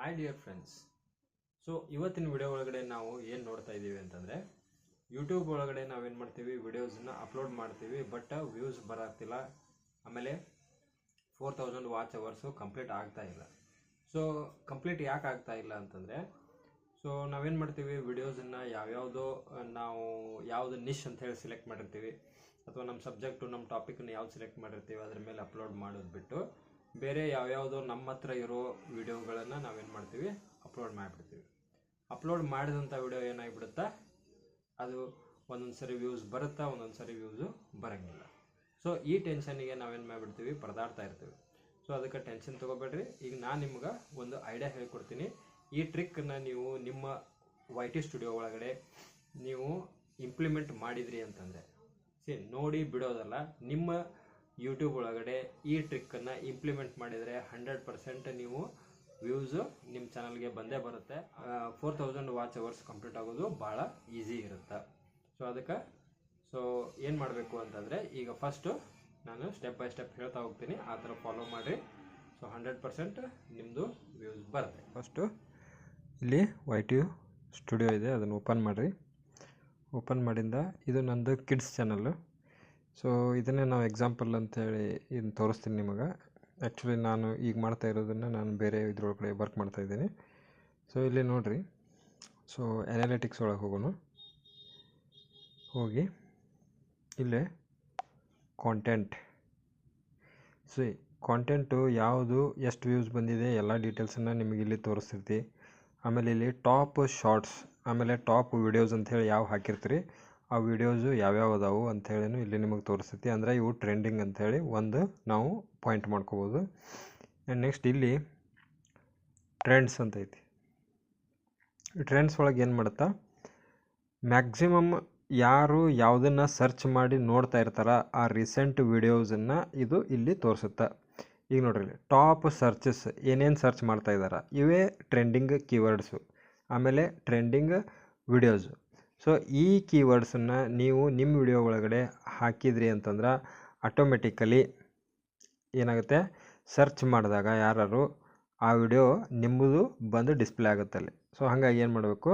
Hi dear friends so ಇವತ್ತಿನ video ಒಳಗಡೆ ನಾವು ಏನು ನೋಡ್ತಾ ಇದ್ದೀವಿ ಅಂತಂದರೆ ಯೂಟ್ಯೂಬ್ ಒಳಗಡೆ ನಾವೇನು ಮಾಡ್ತೀವಿ? ವಿಡಿಯೋಸನ್ನ ಅಪ್ಲೋಡ್ ಮಾಡ್ತೀವಿ ಬಟ್ ವ್ಯೂಸ್ ಬರಾಗ್ತಿಲ್ಲ ಆಮೇಲೆ four thousand watch hours complete ಆಗ್ತಾ ಇಲ್ಲ. ಸೊ ಕಂಪ್ಲೀಟ್ ಯಾಕೆ ಆಗ್ತಾ ಇಲ್ಲ ಅಂತಂದರೆ ಸೊ ನಾವೇನು ಮಾಡ್ತೀವಿ? ವಿಡಿಯೋಸನ್ನು ಯಾವ್ಯಾವುದೋ ನಾವು ಯಾವುದು ನಿಶ್ ಅಂತ ಹೇಳಿ ಸೆಲೆಕ್ಟ್ ಮಾಡಿರ್ತೀವಿ. ಅಥವಾ ನಮ್ಮ ಸಬ್ಜೆಕ್ಟು ನಮ್ಮ ಟಾಪಿಕ್ನ ಯಾವ್ದು ಸೆಲೆಕ್ಟ್ ಮಾಡಿರ್ತೀವಿ, ಅದ್ರ ಮೇಲೆ ಅಪ್ಲೋಡ್ ಮಾಡೋದು ಬಿಟ್ಟು ಬೇರೆ ಯಾವ್ಯಾವುದೋ ನಮ್ಮ ಹತ್ರ ಇರೋ ವಿಡಿಯೋಗಳನ್ನು ನಾವೇನು ಮಾಡ್ತೀವಿ? ಅಪ್ಲೋಡ್ ಮಾಡಿಬಿಡ್ತೀವಿ. ಅಪ್ಲೋಡ್ ಮಾಡಿದಂಥ ವಿಡಿಯೋ ಏನಾಗಿಬಿಡುತ್ತಾ? ಅದು ಒಂದೊಂದು ಸರಿ ವ್ಯೂಸ್ ಬರುತ್ತಾ? ಒಂದೊಂದು ಸರಿ ವ್ಯೂಸು ಬರೋಂಗಿಲ್ಲ. ಸೊ ಈ ಟೆನ್ಷನ್ನಿಗೆ ನಾವೇನು ಮಾಡಿಬಿಡ್ತೀವಿ? ಪರದಾಡ್ತಾ ಇರ್ತೀವಿ. ಸೊ ಅದಕ್ಕೆ ಟೆನ್ಷನ್ ತೊಗೋಬೇಡ್ರಿ. ಈಗ ನಾನು ನಿಮ್ಗೆ ಒಂದು ಐಡಿಯಾ ಹೇಳ್ಕೊಡ್ತೀನಿ. ಈ ಟ್ರಿಕ್ಕನ್ನು ನೀವು ನಿಮ್ಮ ವೈ ಟಿ ಸ್ಟುಡಿಯೋ ಒಳಗಡೆ ನೀವು ಇಂಪ್ಲಿಮೆಂಟ್ ಮಾಡಿದ್ರಿ ಅಂತಂದರೆ. ಸಿ ನೋಡಿ ಬಿಡೋದಲ್ಲ. ನಿಮ್ಮ ಯೂಟ್ಯೂಬ್ ಒಳಗಡೆ ಈ ಟ್ರಿಕ್ಕನ್ನು ಇಂಪ್ಲಿಮೆಂಟ್ ಮಾಡಿದರೆ ಹಂಡ್ರೆಡ್ ಪರ್ಸೆಂಟ್ ನೀವು ವ್ಯೂಸು ನಿಮ್ಮ ಚಾನಲ್ಗೆ ಬಂದೇ ಬರುತ್ತೆ. Four thousand watch hours complete ಆಗೋದು ಭಾಳ ಈಸಿ ಇರುತ್ತೆ. ಸೊ ಅದಕ್ಕೆ ಸೊ ಏನು ಮಾಡಬೇಕು ಅಂತಂದರೆ ಈಗ ಫಸ್ಟು ನಾನು ಸ್ಟೆಪ್ ಬೈ ಸ್ಟೆಪ್ ಹೇಳ್ತಾ ಹೋಗ್ತೀನಿ. ಆ ಥರ ಫಾಲೋ ಮಾಡಿರಿ. ಸೊ ಹಂಡ್ರೆಡ್ ಪರ್ಸೆಂಟ್ ನಿಮ್ಮದು ವ್ಯೂಸ್ ಬರುತ್ತೆ. ಫಸ್ಟು ಇಲ್ಲಿ ವೈ ಟಿ ಸ್ಟುಡಿಯೋ ಇದೆ. ಅದನ್ನು ಓಪನ್ ಮಾಡಿರಿ. ಓಪನ್ ಮಾಡಿಂದ ಇದು ನಂದು ಕಿಡ್ಸ್ ಚಾನಲ್ಲು ಸೊ ಇದನ್ನೇ ನಾವು ಎಕ್ಸಾಂಪಲ್ ಅಂತೇಳಿ ಇದನ್ನು ತೋರಿಸ್ತೀನಿ ನಿಮಗೆ. ಆ್ಯಕ್ಚುಲಿ ನಾನು ಈಗ ಮಾಡ್ತಾ ಇರೋದನ್ನು ನಾನು ಬೇರೆ ಇದ್ರೊಳಗಡೆ ವರ್ಕ್ ಮಾಡ್ತಾ ಇದ್ದೀನಿ. ಸೊ ಇಲ್ಲಿ ನೋಡಿರಿ. ಸೊ ಅನಾಲಿಟಿಕ್ಸ್ ಒಳಗೆ ಹೋಗೋಣ. ಹೋಗಿ ಇಲ್ಲೇ ಕಾಂಟೆಂಟ್ ಸಿ ಕಾಂಟೆಂಟು ಯಾವುದು, ಎಷ್ಟು ವ್ಯೂಸ್ ಬಂದಿದೆ, ಎಲ್ಲ ಡೀಟೇಲ್ಸನ್ನು ನಿಮಗೆ ಇಲ್ಲಿ ತೋರಿಸ್ತಿರ್ತೀವಿ ಆಮೇಲೆ ಇಲ್ಲಿ ಟಾಪ್ ಶಾರ್ಟ್ಸ್ ಆಮೇಲೆ ಟಾಪ್ ವಿಡಿಯೋಸ್ ಅಂಥೇಳಿ ಯಾವ ಹಾಕಿರ್ತೀರಿ? ಆ ವಿಡಿಯೋಸು ಯಾವ್ಯಾವ ಅದಾವು ಅಂಥೇಳಿನೂ ಇಲ್ಲಿ ನಿಮಗೆ ತೋರಿಸ್ತೈತಿ. ಅಂದರೆ ಇವು ಟ್ರೆಂಡಿಂಗ್ ಅಂಥೇಳಿ ಒಂದು ನಾವು ಪಾಯಿಂಟ್ ಮಾಡ್ಕೋಬೋದು. ಆ್ಯಂಡ್ ನೆಕ್ಸ್ಟ್ ಇಲ್ಲಿ ಟ್ರೆಂಡ್ಸ್ ಅಂತ ಐತಿ. ಟ್ರೆಂಡ್ಸ್ ಒಳಗೆ ಏನು ಮಾಡುತ್ತಾ? ಮ್ಯಾಕ್ಸಿಮಮ್ ಯಾರು ಯಾವುದನ್ನು ಸರ್ಚ್ ಮಾಡಿ ನೋಡ್ತಾ ಇರ್ತಾರ ಆ ರೀಸೆಂಟ್ ವಿಡಿಯೋಸನ್ನು ಇದು ಇಲ್ಲಿ ತೋರಿಸುತ್ತೆ. ಈಗ ನೋಡ್ರಿ ಟಾಪ್ ಸರ್ಚಸ್ ಏನೇನು ಸರ್ಚ್ ಮಾಡ್ತಾ ಇದ್ದಾರೆ ಇವೇ ಟ್ರೆಂಡಿಂಗ್ ಕೀವರ್ಡ್ಸು ಆಮೇಲೆ ಟ್ರೆಂಡಿಂಗ್ ವಿಡಿಯೋಸು ಸೊ ಈ ಕೀವರ್ಡ್ಸನ್ನು ನೀವು ನಿಮ್ಮ ವಿಡಿಯೋ ಒಳಗಡೆ ಹಾಕಿದ್ರಿ ಅಂತಂದ್ರೆ ಆಟೋಮೆಟಿಕಲಿ ಏನಾಗುತ್ತೆ? ಸರ್ಚ್ ಮಾಡಿದಾಗ ಯಾರು ಆ ವಿಡಿಯೋ ನಿಮ್ಮದು ಬಂದು ಡಿಸ್ಪ್ಲೇ ಆಗುತ್ತೆ ಅಲ್ಲಿ. ಸೊ ಹಾಗಾಗಿ ಏನು ಮಾಡಬೇಕು?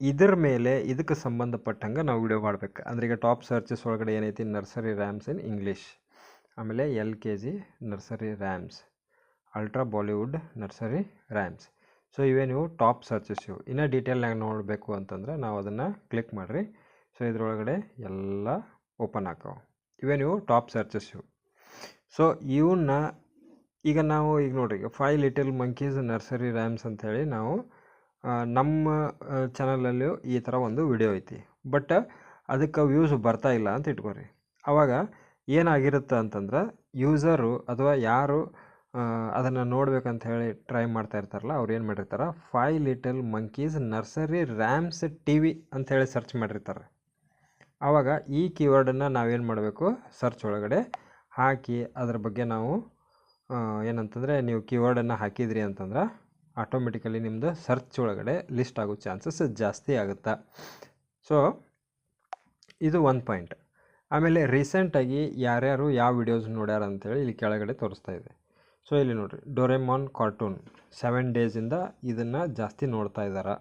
ಇದರ ಮೇಲೆ ಇದಕ್ಕೆ ಸಂಬಂಧಪಟ್ಟಂಗೆ ನಾವು ವಿಡಿಯೋ ಮಾಡಬೇಕು. ಅಂದರೆ ಈಗ ಟಾಪ್ ಸರ್ಚಸ್ ಒಳಗಡೆ ಏನೈತಿ? ನರ್ಸರಿ ರ್ಯಾಮ್ಸ್ ಇನ್ ಇಂಗ್ಲೀಷ್ ಆಮೇಲೆ L K G nursery rhymes ultra Bollywood nursery rhymes so ಇವೇ ನೀವು ಟಾಪ್ ಸರ್ಚಸ್ ಇವು. ಇನ್ನೂ ಡೀಟೇಲ್ನಾಗ ನೋಡಬೇಕು ಅಂತಂದ್ರೆ ನಾವು ಅದನ್ನು ಕ್ಲಿಕ್ ಮಾಡಿರಿ. ಸೊ ಇದರೊಳಗಡೆ ಎಲ್ಲ ಓಪನ್ ಹಾಕವು ಇವೇ ನೀವು ಟಾಪ್ ಸರ್ಚಸ್ ಇವು. ಸೊ ಇವನ್ನ ಈಗ ನಾವು ಈಗ ನೋಡಿರಿ, ಈಗ five little monkeys nursery rhymes ಅಂಥೇಳಿ ನಾವು ನಮ್ಮ ಚಾನಲಲ್ಲೂ ಈ ಥರ ಒಂದು ವಿಡಿಯೋ ಐತಿ. ಬಟ್ ಅದಕ್ಕೆ ವ್ಯೂಸ್ ಬರ್ತಾ ಇಲ್ಲ ಅಂತ ಇಟ್ಕೊರಿ. ಆವಾಗ ಏನಾಗಿರುತ್ತೆ ಅಂತಂದ್ರೆ ಯೂಸರು ಅಥವಾ ಯಾರು ಅದನ್ನು ನೋಡ್ಬೇಕಂತ ಹೇಳಿ ಟ್ರೈ ಮಾಡ್ತಾ ಇರ್ತಾರಲ್ಲ, ಅವ್ರು ಏನು ಮಾಡಿರ್ತಾರೆ? Five little monkeys nursery rhymes T V ಅಂಥೇಳಿ ಸರ್ಚ್ ಮಾಡಿರ್ತಾರೆ. ಆವಾಗ ಈ ಕೀವರ್ಡನ್ನು ನಾವೇನು ಮಾಡಬೇಕು? ಸರ್ಚ್ ಒಳಗಡೆ ಹಾಕಿ ಅದ್ರ ಬಗ್ಗೆ ನಾವು ಏನಂತಂದರೆ ನೀವು ಕೀವರ್ಡನ್ನು ಹಾಕಿದ್ರಿ ಅಂತಂದ್ರೆ ಆಟೋಮೆಟಿಕಲಿ ನಿಮ್ಮದು ಸರ್ಚ್ ಒಳಗಡೆ ಲಿಸ್ಟ್ ಆಗೋ ಚಾನ್ಸಸ್ ಜಾಸ್ತಿ ಆಗುತ್ತೆ? ಸೊ ಇದು ಒಂದು ಪಾಯಿಂಟ್ ಆಮೇಲೆ ರೀಸೆಂಟಾಗಿ ಯಾರ್ಯಾರು ಯಾವ ವಿಡಿಯೋಸ್ ನೋಡ್ಯಾರ ಅಂತೇಳಿ ಇಲ್ಲಿ ಕೆಳಗಡೆ ತೋರಿಸ್ತಾ ಇದೆ. ಸೊ ಇಲ್ಲಿ ನೋಡಿರಿ ಡೊರೆಮಾನ್ ಕಾರ್ಟೂನ್ ಸೆವೆನ್ ಡೇಸಿಂದ ಇದನ್ನು ಜಾಸ್ತಿ ನೋಡ್ತಾ ಇದ್ದಾರೆ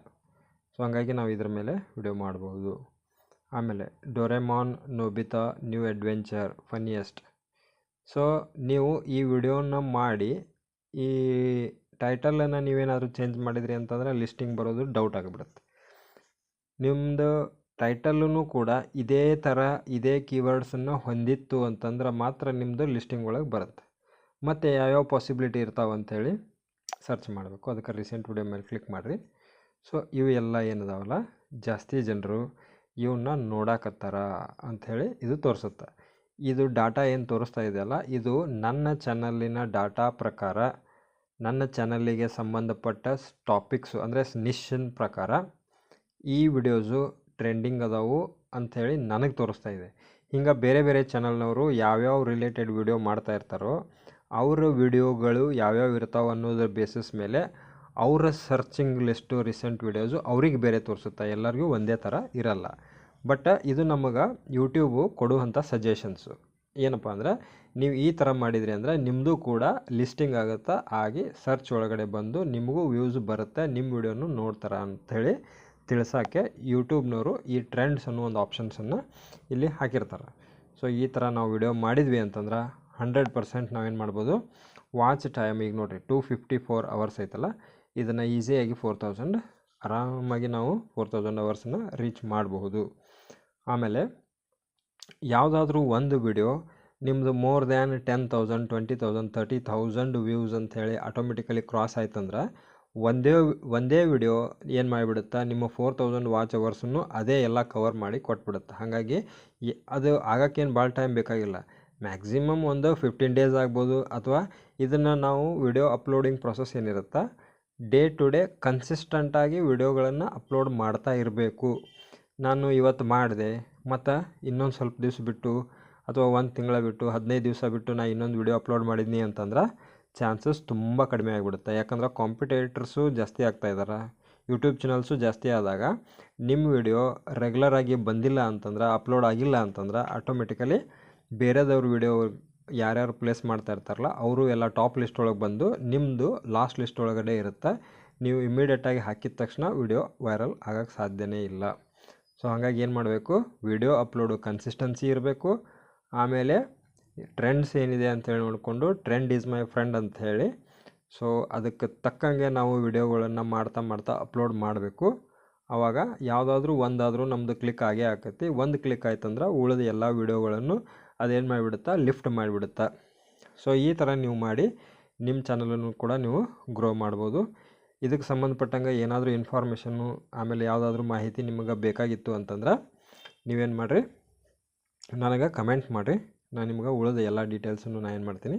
ಸೊ ಹಂಗಾಗಿ ನಾವು ಇದ್ರ ಮೇಲೆ ವಿಡಿಯೋ ಮಾಡ್ಬೋದು. ಆಮೇಲೆ Doraemon Nobita new adventure funniest so ನೀವು ಈ ವಿಡಿಯೋನ ಮಾಡಿ, ಈ ಟೈಟಲನ್ನು ನೀವೇನಾದರೂ ಚೇಂಜ್ ಮಾಡಿದ್ರಿ ಅಂತಂದರೆ ಲಿಸ್ಟಿಂಗ್ ಬರೋದು ಡೌಟ್ ಆಗಿಬಿಡುತ್ತೆ. ನಿಮ್ಮದು ಟೈಟಲ್ಲೂ ಕೂಡ ಇದೇ ಥರ ಇದೇ ಕೀವರ್ಡ್ಸನ್ನು ಹೊಂದಿತ್ತು ಅಂತಂದ್ರೆ ಮಾತ್ರ ನಿಮ್ಮದು ಲಿಸ್ಟಿಂಗ್ ಒಳಗೆ ಬರುತ್ತೆ. ಮತ್ತು ಯಾವ್ಯಾವ ಪಾಸಿಬಿಲಿಟಿ ಇರ್ತಾವೆ ಅಂಥೇಳಿ ಸರ್ಚ್ ಮಾಡಬೇಕು. ಅದಕ್ಕೆ ರೀಸೆಂಟ್ ವಿಡಿಯೋ ಮೇಲೆ ಕ್ಲಿಕ್ ಮಾಡಿರಿ. ಸೊ ಇವು ಎಲ್ಲ ಏನಿದಾವಲ್ಲ, ಜಾಸ್ತಿ ಜನರು ಇವನ್ನ ನೋಡಾಕತ್ತಾರ ಅಂಥೇಳಿ ಇದು ತೋರಿಸುತ್ತೆ. ಇದು ಡಾಟಾ ಏನು ತೋರಿಸ್ತಾ ಇದೆಯಲ್ಲ, ಇದು ನನ್ನ ಚಾನಲಿನ ಡಾಟಾ ಪ್ರಕಾರ, ನನ್ನ ಚಾನಲಿಗೆ ಸಂಬಂಧಪಟ್ಟ ಟಾಪಿಕ್ಸು ಅಂದರೆ ನಿಶ್ಚಿನ ಪ್ರಕಾರ ಈ ವಿಡಿಯೋಸು ಟ್ರೆಂಡಿಂಗ್ ಅದಾವು ಅಂಥೇಳಿ ನನಗೆ ತೋರಿಸ್ತಾ ಇದೆ. ಹಿಂಗೆ ಬೇರೆ ಬೇರೆ ಚಾನಲ್ನವರು ಯಾವ್ಯಾವ ರಿಲೇಟೆಡ್ ವಿಡಿಯೋ ಮಾಡ್ತಾ ಇರ್ತಾರೋ ಅವರ ವಿಡಿಯೋಗಳು ಯಾವ್ಯಾವ ಇರ್ತಾವೆ ಅನ್ನೋದ್ರ ಬೇಸಿಸ್ ಮೇಲೆ ಅವರ ಸರ್ಚಿಂಗ್ ಲಿಸ್ಟು ರೀಸೆಂಟ್ ವೀಡಿಯೋಸು ಅವ್ರಿಗೆ ಬೇರೆ ತೋರಿಸುತ್ತೆ. ಎಲ್ಲರಿಗೂ ಒಂದೇ ಥರ ಇರಲ್ಲ. ಬಟ್ ಇದು ನಮಗೆ ಯೂಟ್ಯೂಬು ಕೊಡುವಂಥ ಸಜೆಷನ್ಸು ಏನಪ್ಪ ಅಂದರೆ, ನೀವು ಈ ಥರ ಮಾಡಿದ್ರಿ ಅಂದರೆ ನಿಮ್ಮದು ಕೂಡ ಲಿಸ್ಟಿಂಗ್ ಆಗುತ್ತಾ, ಆಗಿ ಸರ್ಚ್ ಒಳಗಡೆ ಬಂದು ನಿಮಗೂ ವ್ಯೂಸ್ ಬರುತ್ತೆ ನಿಮ್ಮ ವಿಡಿಯೋನು ನೋಡ್ತಾರೆ ಅಂಥೇಳಿ ತಿಳಿಸೋಕ್ಕೆ ಯೂಟ್ಯೂಬ್ನವರು ಈ ಟ್ರೆಂಡ್ಸ್ ಅನ್ನೋ ಒಂದು ಆಪ್ಷನ್ಸನ್ನು ಇಲ್ಲಿ ಹಾಕಿರ್ತಾರೆ. ಸೊ ಈ ಥರ ನಾವು ವಿಡಿಯೋ ಮಾಡಿದ್ವಿ ಅಂತಂದ್ರೆ ಹಂಡ್ರೆಡ್ ಪರ್ಸೆಂಟ್ ನಾವೇನು ಮಾಡ್ಬೋದು? ವಾಚ್ ಟೈಮ್ ಈಗ ನೋಡಿರಿ ಟೂ ಫಿಫ್ಟಿ ಫೋರ್ ಅವರ್ಸ್ ಐತಲ್ಲ, ಇದನ್ನು ಈಸಿಯಾಗಿ ಫೋರ್ ತೌಸಂಡ್ ಆರಾಮಾಗಿ ನಾವು ಫೋರ್ ತೌಸಂಡ್ ಅವರ್ಸನ್ನು ರೀಚ್ ಮಾಡಬಹುದು. ಆಮೇಲೆ, ಯಾವುದಾದ್ರೂ ಒಂದು ವಿಡಿಯೋ ನಿಮ್ಮದು more than ten thousand twenty thousand thirty thousand views ಅಂಥೇಳಿ ಆಟೋಮೆಟಿಕಲಿ ಕ್ರಾಸ್ ಆಯ್ತಂದ್ರೆ, ಒಂದೇ ಒಂದೇ ವಿಡಿಯೋ ಏನು ಮಾಡಿಬಿಡುತ್ತಾ, ನಿಮ್ಮ ಫೋರ್ ತೌಸಂಡ್ ವಾಚ್ ಅವರ್ಸನ್ನು ಅದೇ ಎಲ್ಲ ಕವರ್ ಮಾಡಿ ಕೊಟ್ಬಿಡುತ್ತೆ. ಹಾಗಾಗಿ ಅದು ಆಗೋಕ್ಕೇನು ಭಾಳ ಟೈಮ್ ಬೇಕಾಗಿಲ್ಲ. ಮ್ಯಾಕ್ಸಿಮಮ್ ಒಂದು ಫಿಫ್ಟೀನ್ ಡೇಸ್ ಆಗ್ಬೋದು. ಅಥವಾ ಇದನ್ನು ನಾವು ವಿಡಿಯೋ ಅಪ್ಲೋಡಿಂಗ್ ಪ್ರೊಸೆಸ್ ಏನಿರುತ್ತೆ ಡೇ ಟು ಡೇ ಕನ್ಸಿಸ್ಟೆಂಟಾಗಿ ವಿಡಿಯೋಗಳನ್ನು ಅಪ್ಲೋಡ್ ಮಾಡ್ತಾ ಇರಬೇಕು. ನಾನು ಇವತ್ತು ಮಾಡಿದೆ, ಮತ್ತು ಇನ್ನೊಂದು ಸ್ವಲ್ಪ ದಿವಸ ಬಿಟ್ಟು, ಅಥವಾ ಒಂದು ತಿಂಗಳ ಬಿಟ್ಟು, ಹದಿನೈದು ದಿವಸ ಬಿಟ್ಟು ನಾನು ಇನ್ನೊಂದು ವಿಡಿಯೋ ಅಪ್ಲೋಡ್ ಮಾಡಿದ್ನಿ ಅಂತಂದ್ರೆ ಚಾನ್ಸಸ್ ತುಂಬ ಕಡಿಮೆ ಆಗಿಬಿಡುತ್ತೆ. ಯಾಕಂದ್ರೆ ಕಾಂಪಿಟೇಟರ್ಸು ಜಾಸ್ತಿ ಆಗ್ತಾ ಇದ್ದಾರೆ ಯೂಟ್ಯೂಬ್ ಚಾನಲ್ಸು ಜಾಸ್ತಿ ಆದಾಗ ನಿಮ್ಮ ವಿಡಿಯೋ ರೆಗ್ಯುಲರಾಗಿ ಬಂದಿಲ್ಲ ಅಂತಂದ್ರೆ ಅಪ್ಲೋಡ್ ಆಗಿಲ್ಲ ಅಂತಂದ್ರೆ ಆಟೋಮೆಟಿಕಲಿ ಬೇರೆದವ್ರ ವಿಡಿಯೋ ಯಾರ್ಯಾರು ಪ್ಲೇಸ್ ಮಾಡ್ತಾ ಇರ್ತಾರಲ್ಲ, ಅವರು ಎಲ್ಲ ಟಾಪ್ ಲಿಸ್ಟ್ ಒಳಗೆ ಬಂದು ನಿಮ್ಮದು ಲಾಸ್ಟ್ ಲಿಸ್ಟ್ ಒಳಗಡೆ ಇರುತ್ತೆ. ನೀವು ಇಮ್ಮಿಡಿಯೇಟಾಗಿ ಹಾಕಿದ ತಕ್ಷಣ ವಿಡಿಯೋ ವೈರಲ್ ಆಗೋಕ್ಕೆ ಸಾಧ್ಯನೇ ಇಲ್ಲ. ಸೊ ಹಾಗಾಗಿ ಏನು ಮಾಡಬೇಕು? ವಿಡಿಯೋ ಅಪ್ಲೋಡು ಕನ್ಸಿಸ್ಟೆನ್ಸಿ ಇರಬೇಕು. ಆಮೇಲೆ ಟ್ರೆಂಡ್ಸ್ ಏನಿದೆ ಅಂತೇಳಿ ನೋಡಿಕೊಂಡು ಟ್ರೆಂಡ್ ಈಸ್ ಮೈ ಫ್ರೆಂಡ್ ಅಂತ ಹೇಳಿ. ಸೊ ಅದಕ್ಕೆ ತಕ್ಕಂಗೆ ನಾವು ವಿಡಿಯೋಗಳನ್ನು ಮಾಡ್ತಾ ಮಾಡ್ತಾ ಅಪ್ಲೋಡ್ ಮಾಡಬೇಕು. ಆವಾಗ ಯಾವುದಾದ್ರೂ ಒಂದಾದರೂ ನಮ್ಮದು ಕ್ಲಿಕ್ ಆಗೇ ಆಕೈತಿ. ಒಂದು ಕ್ಲಿಕ್ ಆಯ್ತಂದ್ರೆ ಉಳಿದ ಎಲ್ಲ ವಿಡಿಯೋಗಳನ್ನು ಅದೇನು ಮಾಡಿಬಿಡುತ್ತಾ? ಲಿಫ್ಟ್ ಮಾಡಿಬಿಡುತ್ತಾ. ಸೊ ಈ ಥರ ನೀವು ಮಾಡಿ ನಿಮ್ಮ ಚಾನಲನ್ನು ಕೂಡ ನೀವು ಗ್ರೋ ಮಾಡ್ಬೋದು. ಇದಕ್ಕೆ ಸಂಬಂಧಪಟ್ಟಂಗೆ ಏನಾದರೂ ಇನ್ಫಾರ್ಮೇಷನ್ನು ಆಮೇಲೆ ಯಾವುದಾದ್ರೂ ಮಾಹಿತಿ ನಿಮಗೆ ಬೇಕಾಗಿತ್ತು ಅಂತಂದ್ರೆ ನೀವೇನು ಮಾಡಿರಿ? ನನಗೆ ಕಮೆಂಟ್ ಮಾಡಿರಿ. ನಾನು ನಿಮ್ಗೆ ಉಳಿದ ಎಲ್ಲ ಡೀಟೇಲ್ಸನ್ನು ನಾನು ಏನು ಮಾಡ್ತೀನಿ?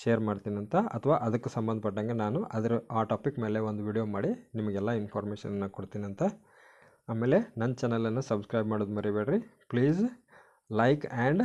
ಶೇರ್ ಮಾಡ್ತೀನಿ ಅಂತ. ಅಥವಾ ಅದಕ್ಕೆ ಸಂಬಂಧಪಟ್ಟಂಗೆ ನಾನು ಅದರ, ಆ ಟಾಪಿಕ್ ಮೇಲೆ ಒಂದು ವಿಡಿಯೋ ಮಾಡಿ ನಿಮಗೆಲ್ಲ ಇನ್ಫಾರ್ಮೇಷನ್ನ ಕೊಡ್ತೀನಿ ಅಂತ. ಆಮೇಲೆ ನನ್ನ ಚಾನಲನ್ನು ಸಬ್ಸ್ಕ್ರೈಬ್ ಮಾಡೋದು ಮರಿಬೇಡ್ರಿ. Please like and